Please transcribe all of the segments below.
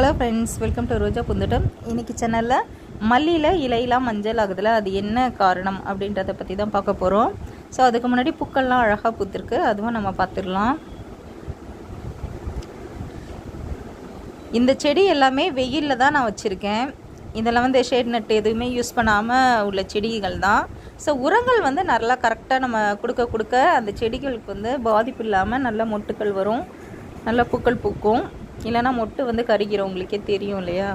Hello friends welcome to Roja Poonthottam. இன்னைக்கு சேனலில் மல்லியில் இலையெல்லாம் மஞ்சள் ஆகுதுல அது என்ன காரணம் அப்படின்றத பற்றி தான் பார்க்க போகிறோம் ஸோ அதுக்கு முன்னாடி பூக்கள்லாம் அழகாக பூத்துருக்கு அதுவும் நம்ம பார்த்துடலாம். இந்த செடி எல்லாமே வெயிலில் தான் நான் வச்சுருக்கேன். இதெல்லாம் வந்து ஷேட் நட் எதுவுமே யூஸ் பண்ணாமல் உள்ள செடிகள் தான். ஸோ உரங்கள் வந்து நல்லா கரெக்டாக நம்ம கொடுக்க கொடுக்க அந்த செடிகளுக்கு வந்து பாதிப்பு இல்லாமல் நல்ல மொட்டுக்கள் வரும் நல்ல பூக்கள் பூக்கும். இல்லைன்னா மொட்டு வந்து கருகிற உங்களுக்கே தெரியும் இல்லையா?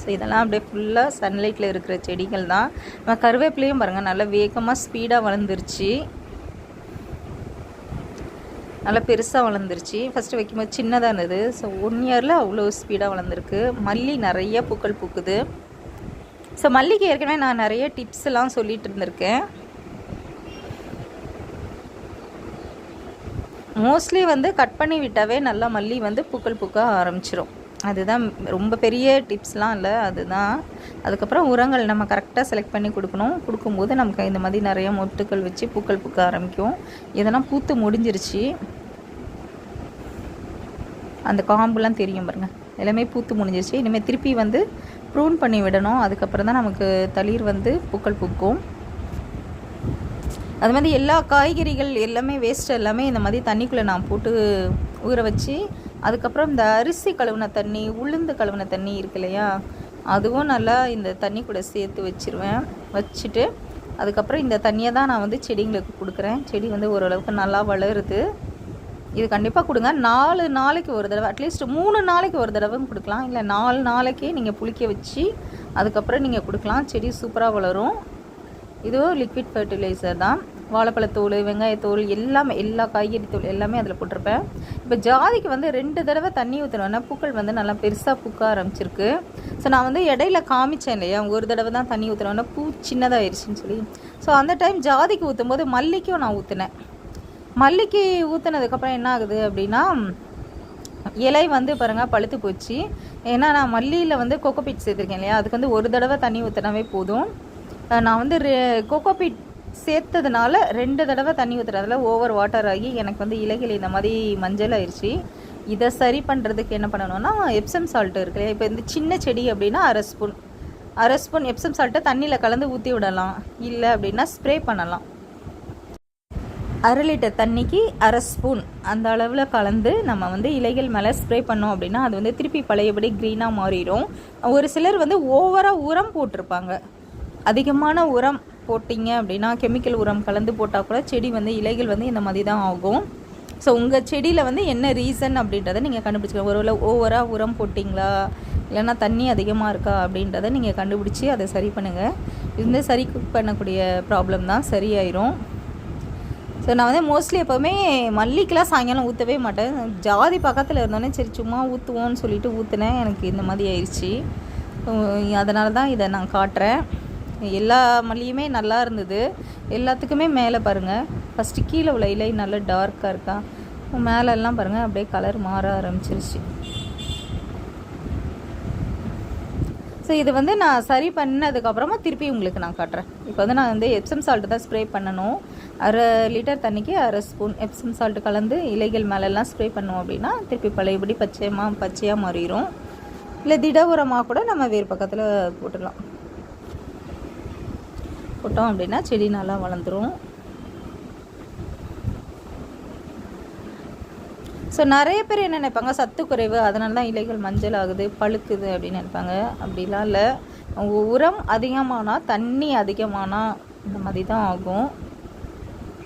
ஸோ இதெல்லாம் அப்படியே ஃபுல்லாக சன்லைட்டில் இருக்கிற செடிகள் தான். நம்ம கருவேப்பிலையும் பாருங்கள் நல்லா வேகமாக ஸ்பீடாக வளர்ந்துருச்சு. நல்லா பெருசாக வளர்ந்துருச்சு. ஃபஸ்ட்டு வைக்கும்போது சின்னதாக இருந்தது. ஸோ ஒன் இயரில் அவ்வளோ ஸ்பீடாக வளர்ந்துருக்கு. மல்லி நிறைய பூக்கள் பூக்குது. ஸோ மல்லிக்கு ஏற்கனவே நான் நிறைய டிப்ஸ் எல்லாம் இருந்திருக்கேன். மோஸ்ட்லி வந்து கட் பண்ணி விட்டாவே நல்லா மல்லி வந்து பூக்கள் பூக்க ஆரம்பிச்சிரும். அதுதான் ரொம்ப பெரிய டிப்ஸ்லாம் இல்லை அதுதான். அதுக்கப்புறம் உரங்கள் நம்ம கரெக்டாக செலக்ட் பண்ணி கொடுக்கணும். கொடுக்கும்போது நமக்கு இந்த மாதிரி நிறைய மொட்டுக்கள் வச்சு பூக்கள் பூக்க ஆரம்பிக்கும். இதெல்லாம் பூத்து முடிஞ்சிருச்சு. அந்த காம்புலாம் தெரியும் பாருங்கள் எல்லாமே பூத்து முடிஞ்சிருச்சு. இனிமேல் திருப்பி வந்து ப்ரூன் பண்ணி விடணும். அதுக்கப்புறம் தான் நமக்கு தளிர் வந்து பூக்கள் பூக்கும். அது மாதிரி எல்லா காய்கறிகள் எல்லாமே வேஸ்ட் எல்லாமே இந்த மாதிரி தண்ணிக்குள்ளே நான் போட்டு ஊற வச்சு அதுக்கப்புறம் இந்த அரிசி கழுவுன தண்ணி உளுந்து கழுவுன தண்ணி இருக்கு இல்லையா அதுவும் நல்லா இந்த தண்ணி கூட சேர்த்து வச்சிருவேன். வச்சுட்டு அதுக்கப்புறம் இந்த தண்ணியை தான் நான் வந்து செடிங்களுக்கு கொடுக்குறேன். செடி வந்து ஓரளவுக்கு நல்லா வளருது. இது கண்டிப்பாக கொடுங்க. நாலு நாளைக்கு ஒரு தடவை அட்லீஸ்ட் மூணு நாளைக்கு ஒரு தடவை கொடுக்கலாம். இல்லை நாலு நாளைக்கே நீங்கள் புளிக்க வச்சு அதுக்கப்புறம் நீங்கள் கொடுக்கலாம். செடி சூப்பராக வளரும். இதுவும் லிக்விட் ஃபர்டிலைசர் தான். வாழைப்பழத்தூள் வெங்காயத்தூள் எல்லாமே எல்லா காய்கறி தூள் எல்லாமே அதில் போட்டிருப்பேன். இப்போ ஜாதிக்கு வந்து ரெண்டு தடவை தண்ணி ஊற்றணுன்னா பூக்கள் வந்து நல்லா பெருசாக பூக்க ஆரம்பிச்சிருக்கு. ஸோ நான் வந்து இடையில காமிச்சேன் இல்லையா? ஒரு தடவை தான் தண்ணி ஊற்றணுன்னா பூ சின்னதாகிடுச்சின்னு சொல்லி. ஸோ அந்த டைம் ஜாதிக்கு ஊற்றும் போது மல்லிக்கும் நான் ஊற்றினேன் மல்லிக்கு ஊற்றுனதுக்கப்புறம் என்ன ஆகுது அப்படின்னா இலை வந்து பாருங்கள் பழுத்து போச்சு. ஏன்னா நான் மல்லியில் வந்து கோகோபீட் சேர்த்துருக்கேன் இல்லையா? அதுக்கு வந்து ஒரு தடவை தண்ணி ஊற்றினாவே போதும். நான் வந்து கோகோபீட் சேர்த்ததுனால ரெண்டு தடவை தண்ணி ஊற்றுறதுல ஓவர் வாட்டர் ஆகி எனக்கு வந்து இலைகள் இந்த மாதிரி மஞ்சள் ஆயிடுச்சு இதை சரி பண்ணுறதுக்கு என்ன பண்ணணும்னா எப்சம் சால்ட்டு இருக்கு இல்லையா? இப்போ இந்த சின்ன செடி அப்படின்னா அரை ஸ்பூன் அரை ஸ்பூன் எப்சம் சால்ட்டை தண்ணியில் கலந்து ஊற்றி விடலாம். இல்லை அப்படின்னா ஸ்ப்ரே பண்ணலாம். அரை லிட்டர் தண்ணிக்கு அரை ஸ்பூன் அந்த அளவில் கலந்து நம்ம வந்து இலைகள் மேலே ஸ்ப்ரே பண்ணோம் அப்படின்னா அது வந்து திருப்பி பழையபடி க்ரீனாக மாறிடும். ஒரு சிலர் வந்து ஓவராக உரம் போட்டிருப்பாங்க. அதிகமான உரம் போட்டிங்க அப்படின்னா கெமிக்கல் உரம் கலந்து போட்டால் கூட செடி வந்து இலைகள் வந்து இந்த மாதிரி தான் ஆகும். ஸோ உங்கள் செடியில் வந்து என்ன ரீசன் அப்படின்றத நீங்கள் கண்டுபிடிச்சிக்கலாம். ஒருவேளை ஓவராக உரம் போட்டிங்களா? இல்லைன்னா தண்ணி அதிகமாக இருக்கா அப்படின்றத நீங்கள் கண்டுபிடிச்சி அதை சரி பண்ணுங்கள் இது வந்து சரி பண்ணக்கூடிய ப்ராப்ளம் தான் சரியாயிரும். ஸோ நான் வந்து மோஸ்ட்லி எப்போவுமே மல்லிக்கெலாம் சாயங்காலம் ஊற்றவே மாட்டேன். ஜாதி பக்கத்தில் இருந்தோடனே சரி சும்மா ஊற்றுவோன்னு சொல்லிட்டு ஊற்றுனேன் எனக்கு இந்த மாதிரி ஆயிடுச்சு. அதனால தான் இதை நான் காட்டுறேன். எல்லா மல்லியுமே நல்லா இருந்தது. எல்லாத்துக்குமே மேலே பாருங்கள் ஃபஸ்ட்டு கீழே உள்ள இலை நல்லா டார்க்காக இருக்கா? மேலெல்லாம் பாருங்கள் அப்படியே கலர் மாற ஆரம்பிச்சிருச்சு. ஸோ இது வந்து நான் சரி பண்ணதுக்கப்புறமா திருப்பி உங்களுக்கு நான் காட்டுறேன். இப்போ வந்து நான் வந்து எப்சம் சால்ட்டு தான் ஸ்ப்ரே பண்ணணும். அரை லிட்டர் தண்ணிக்கு அரை ஸ்பூன் எப்சம் சால்ட்டு கலந்து இலைகள் மேலெல்லாம் ஸ்ப்ரே பண்ணோம் அப்படின்னா திருப்பி பழையபடி பச்சையமாக பச்சையாக மாறிடும் இல்லை திட உரமாக கூட நம்ம வேறு பக்கத்தில் போட்டுடலாம். போட்டோம் அப்படின்னா செடி நல்லா வளர்ந்துடும் ஸோ நிறைய பேர் என்ன நினைப்பாங்க? சத்து குறைவு அதனால தான் இலைகள் மஞ்சள் ஆகுது பழுக்குது அப்படின்னு நினைப்பாங்க. அப்படிலாம் இல்லை. உரம் அதிகமானால் தண்ணி அதிகமானால் இந்த மாதிரி தான் ஆகும்.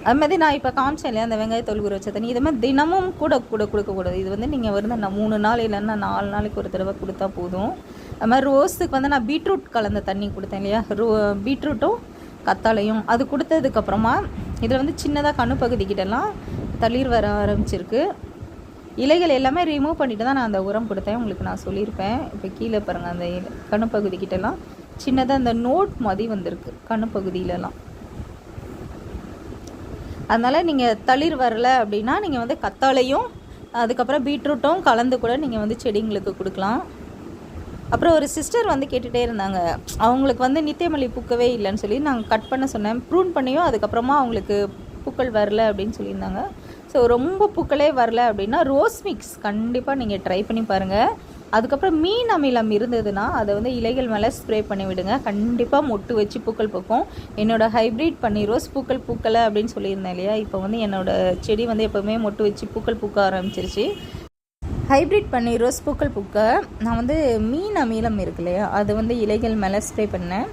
அது மாதிரி நான் இப்போ காமிச்சேன் இல்லையா? அந்த வெங்காய தோல் ஊற வச்ச தண்ணி. இது மாதிரி தினமும் கூட கூட கொடுக்கக்கூடாது இது வந்து நீங்கள் வந்து நான் மூணு நாள் இல்லைன்னா நாலு நாளைக்கு ஒரு தடவை கொடுத்தா போதும். அது மாதிரி ரோஸுக்கு வந்து நான் பீட்ரூட் கலந்த தண்ணி கொடுத்தேன் இல்லையா? ரோ பீட்ரூட்டும் கத்தாலையும் அது கொடுத்ததுக்கப்புறமா இதில் வந்து சின்னதாக கண்ணு பகுதிக்கிட்டலாம் தளிர் வர ஆரம்பிச்சிருக்கு. இலைகள் எல்லாமே ரிமூவ் பண்ணிட்டு தான் நான் அந்த உரம் கொடுத்தேன். உங்களுக்கு நான் சொல்லியிருப்பேன். இப்போ கீழே பாருங்கள் அந்த கண்ணு பகுதிக்கிட்டலாம். சின்னதாக அந்த நோட் மாதிரி வந்திருக்கு கண்ணு பகுதியிலலாம். அதனால் நீங்கள் தளிர் வரல அப்படின்னா நீங்கள் வந்து கத்தாழையும் அதுக்கப்புறம் பீட்ரூட்டும் கலந்து கூட நீங்கள் வந்து செடிங்களுக்கு கொடுக்கலாம். அப்புறம் ஒரு சிஸ்டர் வந்து கேட்டுகிட்டே இருந்தாங்க. அவங்களுக்கு வந்து நித்தியமல்லி பூக்கவே இல்லைன்னு சொல்லி நாங்கள் கட் பண்ண சொன்னேன். ப்ரூன் பண்ணியும் அதுக்கப்புறமா அவங்களுக்கு பூக்கள் வரல அப்படின்னு சொல்லியிருந்தாங்க. ஸோ ரொம்ப பூக்களே வரல அப்படின்னா ரோஸ் மிக்ஸ் கண்டிப்பாக நீங்கள் ட்ரை பண்ணி பாருங்கள் அதுக்கப்புறம் மீன் அமிலம் இருந்ததுன்னா அதை வந்து இலைகள் மேலே ஸ்ப்ரே பண்ணி விடுங்க. கண்டிப்பாக மொட்டு வச்சு பூக்கள் பூக்கும். என்னோட ஹைப்ரிட் பண்ணி ரோஸ் பூக்கள் பூக்கலை அப்படின்னு சொல்லியிருந்தேன் இல்லையா? இப்போ வந்து என்னோடய செடி வந்து எப்போவுமே மொட்டு வச்சு பூக்கள் பூக்க ஆரம்பிச்சிருச்சு. ஹைப்ரிட் பண்ணி ரோஸ் பூக்கள் பூக்க நான் வந்து மீன் அமீலம் இருக்கு இல்லையா? அது வந்து இலைகள் மேலே ஸ்ப்ரே பண்ணேன்.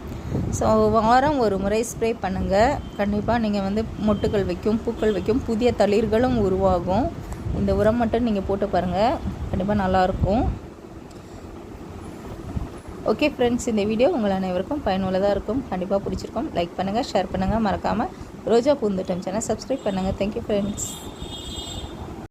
ஸோ வாரம் ஒரு முறை ஸ்ப்ரே பண்ணுங்கள் கண்டிப்பாக நீங்கள் வந்து மொட்டுகள் வைக்கும் பூக்கள் வைக்கும் புதிய தளிர்களும் உருவாகும். இந்த உரம் மட்டும் நீங்கள் போட்டு பாருங்கள் கண்டிப்பாக நல்லாயிருக்கும் ஓகே ஃப்ரெண்ட்ஸ் இந்த வீடியோ உங்கள் அனைவருக்கும் பயனுள்ளதாக இருக்கும். கண்டிப்பாக பிடிச்சிருக்கும். லைக் பண்ணுங்கள் ஷேர் பண்ணுங்கள் மறக்காமல் ரோஜா பூந்தோட்டம் சேனல் சப்ஸ்கிரைப் பண்ணுங்கள் தேங்க்யூ ஃப்ரெண்ட்ஸ்